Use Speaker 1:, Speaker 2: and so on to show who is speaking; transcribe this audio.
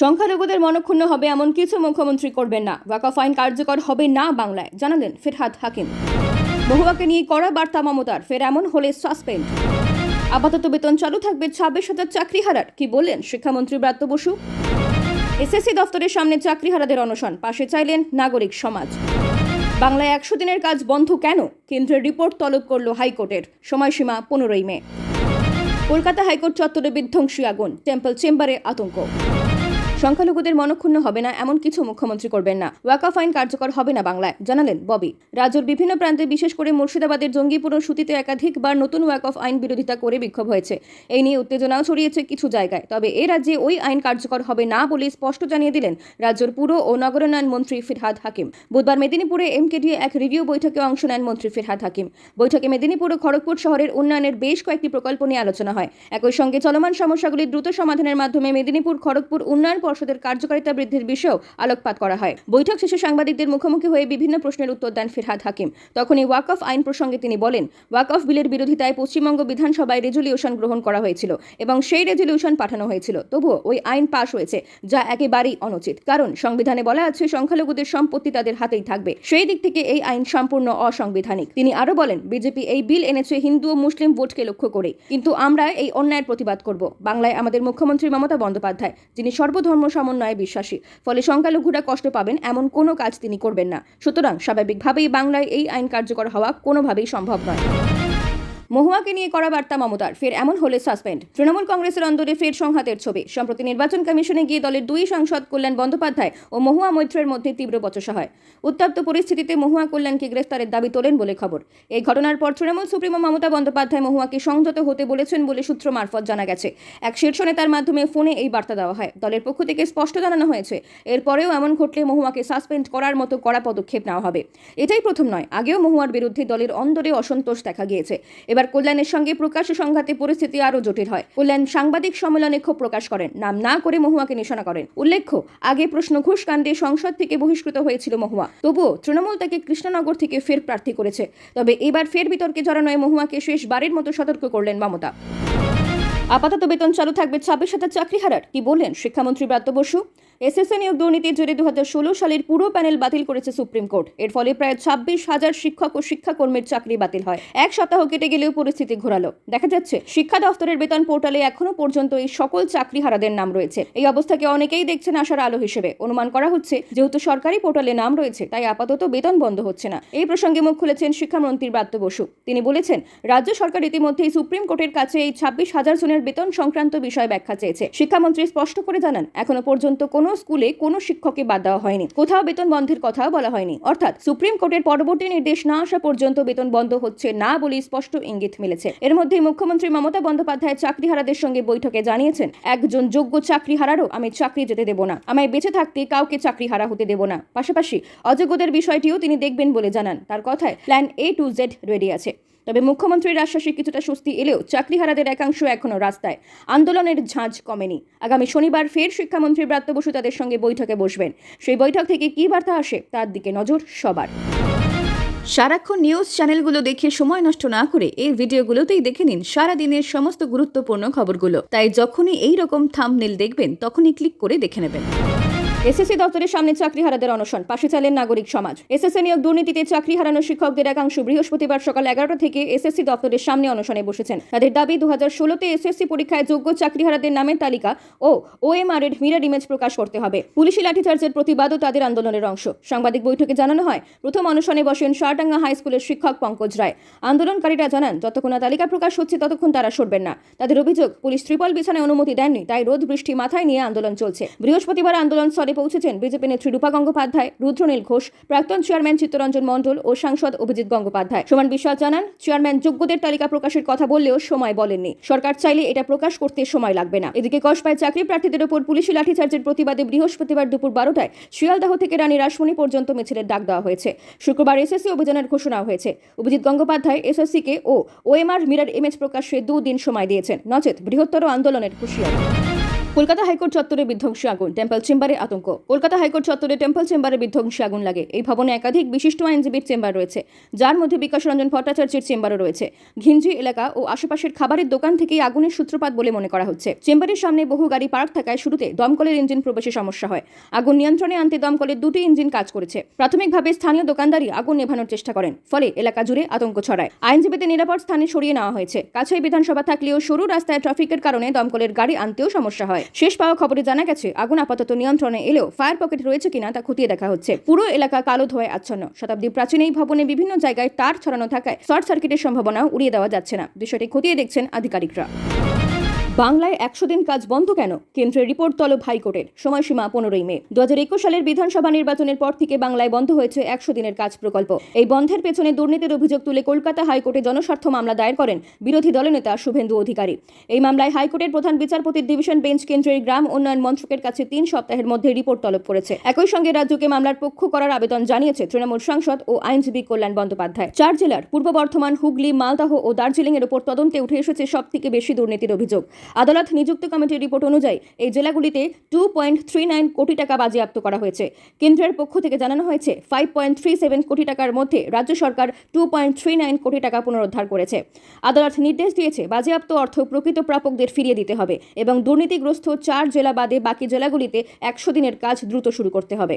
Speaker 1: সংখ্যালঘুদের মনক্ষুণ্ণ হবে এমন কিছু মুখ্যমন্ত্রী করবেন না। ওয়াকফ আইন কার্যকর হবে না বাংলায়, জানালেন ফিরহাদ হাকিম। মহুয়াকে নিয়ে কড়া বার্তা মমতার, ফের এমন হলে সাসপেন্ড। আপাতত বেতন চালু থাকবে ছাব্বিশ হাজার চাকরি হারার, কি বললেন শিক্ষামন্ত্রী ব্রাত্য বসু? এসএসসি দফতরের সামনে চাকরি হারাদের অনশন, পাশে চাইলেন নাগরিক সমাজ। বাংলায় একশো দিনের কাজ বন্ধ কেন? কেন্দ্রের রিপোর্ট তলব করল হাইকোর্টের, সময়সীমা পনেরোই মে। কলকাতা হাইকোর্ট চত্বরে বিধ্বংসী আগুন, টেম্পল চেম্বারে আতঙ্ক। সংখ্যালঘুদের মনক্ষুণ্ণ হবে না, এমন কিছু মুখ্যমন্ত্রী করবেন না। ওয়াকাফ আইন কার্যকর হবে না বাংলায়, জানালেন ববি। রাজ্যের বিভিন্ন প্রান্তে বিশেষ করে মুর্শিদাবাদের জঙ্গিপুর ও সুতিতে একাধিকবার নতুন ওয়াকফ আইন বিরোধিতা করে বিক্ষোভ হয়েছে। এই নিয়ে উত্তেজনাও ছড়িয়েছে কিছু জায়গায়। তবে এ রাজ্যে ওই আইন কার্যকর হবে না বলে স্পষ্ট জানিয়ে দিলেন রাজ্যের পুর ও নগরায়ণ মন্ত্রী ফিরহাদ হাকিম। বুধবার মেদিনীপুরে এমকেডিএ এক রিভিউ বৈঠকে অংশ নেন মন্ত্রী ফিরহাদ হাকিম। বৈঠকে মেদিনীপুর ও খড়গপুর শহরের উন্নয়নের বেশ কয়েকটি প্রকল্প নিয়ে আলোচনা হয়। একই সঙ্গে চলমান সমস্যাগুলি দ্রুত সমাধানের মাধ্যমে মেদিনীপুর, খড়গপুর উন্নয়ন পর্ষদের কার্যকারিতা বৃদ্ধির বিষয়েও আলোকপাত করা হয়। বৈঠক শেষে সাংবাদিকদের মুখোমুখি হয়ে বিভিন্ন প্রশ্নের উত্তর দেন ফিরহাদ হাকিম। তখনই ওয়াকফ আইন প্রসঙ্গে তিনি বলেন ওয়াকফ বিলের বিরোধিতায় পশ্চিমবঙ্গ বিধানসভায় রেজলিউশন গ্রহণ করা হয়েছিল এবং সেই রেজলিউশন পাঠানো হয়েছিল। তবুও ওই আইন পাশ হয়েছে, যা একেবারেই অনুচিত। কারণ সংবিধানে বলা আছে, সংখ্যালঘুদের সম্পত্তি তাদের হাতেই থাকবে। সেই দিক থেকে এই আইন সম্পূর্ণ অসাংবিধানিক। তিনি আরও বলেন, বিজেপি এই বিল এনেছে হিন্দু ও মুসলিম ভোটকে লক্ষ্য করে কিন্তু আমরা এই অন্যায়ের প্রতিবাদ করব। বাংলায় আমাদের মুখ্যমন্ত্রী মমতা বন্দ্যোপাধ্যায়, যিনি সর্বধর্ম সমন্বয়ে বিশ্বাসী। ফলে সংখ্যালঘুরা কষ্ট পাবেন, এমন কোনো কাজ তিনি করবেন না। সুতরাং স্বাভাবিকভাবেই বাংলায় এই আইন কার্যকর হওয়া কোনোভাবেই সম্ভব নয়। মহুয়াকে নিয়ে করা বার্তা মমতার। ফের এমন হলে সাসপেন্ড। তৃণমূল কংগ্রেসের অন্দরে ফের সংঘাতের ছবি। সম্প্রতি নির্বাচন কমিশনে গিয়ে দলের দুই সাংসদ কল্যাণ বন্দ্যোপাধ্যায় ও মহুয়া মৈত্রের মধ্যে তীব্র বচসা হয়। উত্তপ্ত পরিস্থিতিতে মহুয়া কল্যাণকে গ্রেফতারের দাবি তোলেন বলে খবর। এই ঘটনার পর তৃণমূল সুপ্রিমো মমতা বন্দ্যোপাধ্যায় মহুয়াকে সংযত হতে বলেছেন বলে সূত্র মারফত জানা গেছে। এক শীর্ষ নেতার মাধ্যমে ফোনে এই বার্তা দেওয়া হয়। দলের পক্ষ থেকে স্পষ্ট জানানো হয়েছে, এরপরেও এমন ঘটলে মহুয়াকে সাসপেন্ড করার মতো কড়া পদক্ষেপ নেওয়া হবে। এটাই প্রথম নয়, আগেও মহুয়ার বিরুদ্ধে দলের অন্দরে অসন্তোষ দেখা গিয়েছে। এবার কল্যাণের সঙ্গে প্রকাশ্য সংঘাতে পরিস্থিতি আরও জটিল হয়। কল্যাণ সাংবাদিক সম্মেলনে ক্ষোভ প্রকাশ করেন। নাম না করে মহুয়াকে নিশানা করেন। উল্লেখ্য, আগে প্রশ্ন ঘুষ কাণ্ডে সংসদ থেকে বহিষ্কৃত হয়েছিল মহুয়া। তবুও তৃণমূল তাকে কৃষ্ণনগর থেকে ফের প্রার্থী করেছে। তবে এবার ফের বিতর্কে জড়ানোয় মহুয়াকে শেষবারের মতো সতর্ক করলেন মমতা। আপাতত বেতন চালু থাকবে ছাব্বিশ হাজার চাকরি হারার কি বললেন শিক্ষামন্ত্রী ব্রাত্য বসু? এসএসএ নিয়োগ দুর্নীতির জেরে দু হাজার ষোলো সালের পুরো প্যানেল বাতিল করেছে সুপ্রিম কোর্ট। এর ফলে প্রায় ছাব্বিশ হাজার শিক্ষক ও শিক্ষাকর্মীর চাকরি বাতিল হয়। এক সপ্তাহ কেটে গেলেও পরিস্থিতি ঘোরালো। দেখা যাচ্ছে, শিক্ষা দফতরের বেতন পোর্টালে এখনও পর্যন্ত এই সকল চাকরি হারাদের নাম রয়েছে। এই অবস্থাকে অনেকেই দেখছেন আশার আলো হিসেবে। অনুমান করা হচ্ছে, যেহেতু সরকারি পোর্টালে নাম রয়েছে, তাই আপাতত বেতন বন্ধ হচ্ছে না। এই প্রসঙ্গে মুখ খুলেছেন শিক্ষামন্ত্রী ব্রাত্য বসু। তিনি বলেছেন, রাজ্য সরকার ইতিমধ্যেই সুপ্রিম কোর্টের কাছে এই ছাব্বিশ হাজার জনের বেতন সংক্রান্ত বিষয় ব্যাখ্যা চেয়েছে। শিক্ষামন্ত্রী স্পষ্ট করে জানান, এখনও পর্যন্ত কোনো স্কুলে কোনো শিক্ষককে বাদ দেওয়া হয়নি। কোথাও বেতন বন্ধের কথাও বলা হয়নি। অর্থাৎ সুপ্রিম কোর্টের পরবর্তী নির্দেশ না আসা পর্যন্ত বেতন বন্ধ হচ্ছে না বলে স্পষ্ট ইঙ্গিত মিলেছে। এর মধ্যে মুখ্যমন্ত্রী মমতা বন্দ্যোপাধ্যায় চাকরিহারাদের সঙ্গে বৈঠকে জানিয়েছেন, একজন যোগ্য চাকরিহারারও আমি চাকরি যেতে দেব না। আমায় বেঁচে থাকতে কাউকে চাকরি হারা হতে দেব না। পাশাপাশি অযোগ্যদের বিষয়টিও তিনি দেখবেন বলে জানান। তার কথায় plan A to Z ready আছে। তবে মুখ্যমন্ত্রীর আশ্বাসে কিছুটা স্বস্তি এলেও চাকরিহারাদের একাংশ এখনও রাস্তায়। আন্দোলনের ঝাঁঝ কমেনি। আগামী শনিবার ফের শিক্ষামন্ত্রী ব্রাত্য বসু তাদের সঙ্গে বৈঠকে বসবেন। সেই বৈঠক থেকে কী বার্তা আসে তার দিকে নজর সবার। সারাক্ষণ নিউজ চ্যানেলগুলো দেখে সময় নষ্ট না করে এই ভিডিওগুলোতেই দেখে নিন সারা দিনের সমস্ত গুরুত্বপূর্ণ খবরগুলো। তাই যখনই এই রকম থামনেল দেখবেন, তখনই ক্লিক করে দেখে নেবেন। এসএসসি দপ্তরের সামনে চাকরি হারাদের অনশন, পাশে চাইলেন নাগরিক সমাজ। এসএসসি নিয়োগ দুর্নীতিতে চাকরি হারানো শিক্ষকদের একাংশ বৃহস্পতিবার সকাল এগারোটা থেকে এসএসসি দপ্তরের সামনে অনশনে বসেছেন। তাদের দাবি দু হাজার ষোলোতে এসএসসি পরীক্ষায় যোগ্য চাকরি হারাদের নামের তালিকা ও ওএমআর এর মিরার ইমেজ প্রকাশ করতে হবে। পুলিশি লাঠিচার্জের প্রতিবাদও তাদের আন্দোলনের অংশ। সাংবাদিক বৈঠকে জানানো হয়, প্রথম অনশনে বসেন শাহডাঙ্গা হাই স্কুলের শিক্ষক পঙ্কজ রায়। আন্দোলনকারীরা জানান, যতক্ষণ না তালিকা প্রকাশ হচ্ছে, ততক্ষণ তারা সরবেন না। তাদের অভিযোগ, পুলিশ ত্রিপল বিছানায় অনুমতি দেননি, তাই রোদ বৃষ্টি মাথায় নিয়ে আন্দোলন চলছে। বৃহস্পতিবার আন্দোলন স্থলে পৌঁছেছেন বিজেপি নেত্রী রূপা গঙ্গোপাধ্যায়, রুদ্রনীল ঘোষ, প্রাক্তন চেয়ারম্যান চিত্তরঞ্জন মণ্ডল ও সাংসদ অভিজিৎ গঙ্গোপাধ্যায়। সমান বিশ্বাস জানান, চেয়ারম্যান যোগ্যদের তালিকা প্রকাশের কথা বললেও সময় বলেননি। সরকার চাইলে এটা প্রকাশ করতে সময় লাগবে না। এদিকে কসবায় চাকরি প্রার্থীদের ওপর পুলিশি লাঠিচার্জের প্রতিবাদে বৃহস্পতিবার দুপুর বারোটায় শিয়ালদাহ থেকে রানী রাসমণি পর্যন্ত মিছিলের ডাক দেওয়া হয়েছে। শুক্রবার এসএসসি অভিযানের ঘোষণা হয়েছে। অভিজিৎ গঙ্গোপাধ্যায়, এসএসসিকে ও ওএমআর, মিরার ইমেজ প্রকাশে দুদিন সময় দিয়েছেন। নচেত বৃহত্তর আন্দোলনের হুঁশিয়ারি। কলকাতা হাইকোর্ট চত্বরে বিধ্বংসী আগুন, টেম্পল চেম্বারে আতঙ্ক। কলকাতা হাইকোর্ট চত্বরে টেম্পল চেম্বারে বিধ্বংসী আগুন লাগে। এই ভবনে একাধিক বিশিষ্ট আইনজীবীর চেম্বার রয়েছে, যার মধ্যে বিকাশ রঞ্জন ভট্টাচার্যের চেম্বারও রয়েছে। ঘিঞ্জি এলাকা ও আশেপাশের খাবারের দোকান থেকেই আগুনের সূত্রপাত বলে মনে করা হচ্ছে। চেম্বারের সামনে বহু গাড়ি পার্ক থাকায় শুরুতে দমকলের ইঞ্জিন প্রবেশে সমস্যা হয়। আগুন নিয়ন্ত্রণে আনতে দমকলের দুটি ইঞ্জিন কাজ করেছে। প্রাথমিকভাবে স্থানীয় দোকানদারই আগুন নেভানোর চেষ্টা করেন, ফলে এলাকা জুড়ে আতঙ্ক ছড়ায়। আইনজীবীদের নিরাপদ স্থানে সরিয়ে নেওয়া হয়েছে। কাছেই বিধানসভা থাকলেও সরু রাস্তায় ট্রাফিকের কারণে দমকলের গাড়ি আনতেও সমস্যা হয়। শেষ পাওয়া খবরে জানা গেছে, আগুন আপাতত নিয়ন্ত্রণে এলেও ফায়ার পকেট রয়েছে কিনা তা খতিয়ে দেখা হচ্ছে। পুরো এলাকা কালো ধোয়ায় আচ্ছন্ন। শতাব্দী প্রাচীন এই ভবনে বিভিন্ন জায়গায় তার ছড়ানো থাকায় শর্ট সার্কিটের সম্ভাবনা উড়িয়ে দেওয়া যাচ্ছে না। বিষয়টি খতিয়ে দেখছেন আধিকারিকরা। বাংলায় একশো দিন কাজ বন্ধ কেন? কেন্দ্রের রিপোর্ট তলব হাইকোর্টের। সময়সীমা পনেরোই মে। দু হাজার একুশ সালের বিধানসভা নির্বাচনের পর থেকে বাংলায় বন্ধ হয়েছে একশো দিনের কাজ প্রকল্প। এই বন্ধের পেছনে দুর্নীতির অভিযোগ তুলে কলকাতা হাইকোর্টে জনস্বার্থ মামলা দায়ের করেন বিরোধী দলনেতা শুভেন্দু অধিকারী। এই মামলায় হাইকোর্টের প্রধান বিচারপতির ডিভিশন বেঞ্চ কেন্দ্রের গ্রাম উন্নয়ন মন্ত্রকের কাছে তিন সপ্তাহের মধ্যে রিপোর্ট তলব করেছে। একই সঙ্গে রাজ্যকে মামলার পক্ষ করার আবেদন জানিয়েছে তৃণমূল সাংসদ ও আইনজীবী কল্যাণ বন্দ্যোপাধ্যায়। চার জেলার পূর্ব বর্ধমান, হুগলি, মালদহ ও দার্জিলিং এর ওপর তদন্তে উঠে এসেছে সব থেকে বেশি দুর্নীতির অভিযোগ। আদালত নিযুক্ত কমিটির রিপোর্ট অনুযায়ী এই জেলাগুলিতে টু পয়েন্ট থ্রি নাইন কোটি টাকা বাজেয়াপ্ত করা হয়েছে। কেন্দ্রের পক্ষ থেকে জানানো হয়েছে ফাইভ পয়েন্ট থ্রি সেভেন কোটি টাকার মধ্যে রাজ্য সরকার two point three nine crore টাকা পুনরুদ্ধার করেছে। আদালত নির্দেশ দিয়েছে, বাজেয়াপ্ত অর্থ প্রকৃত প্রাপকদের ফিরিয়ে দিতে হবে এবং দুর্নীতিগ্রস্ত চার জেলা বাদে বাকি জেলাগুলিতে একশো দিনের কাজ দ্রুত শুরু করতে হবে।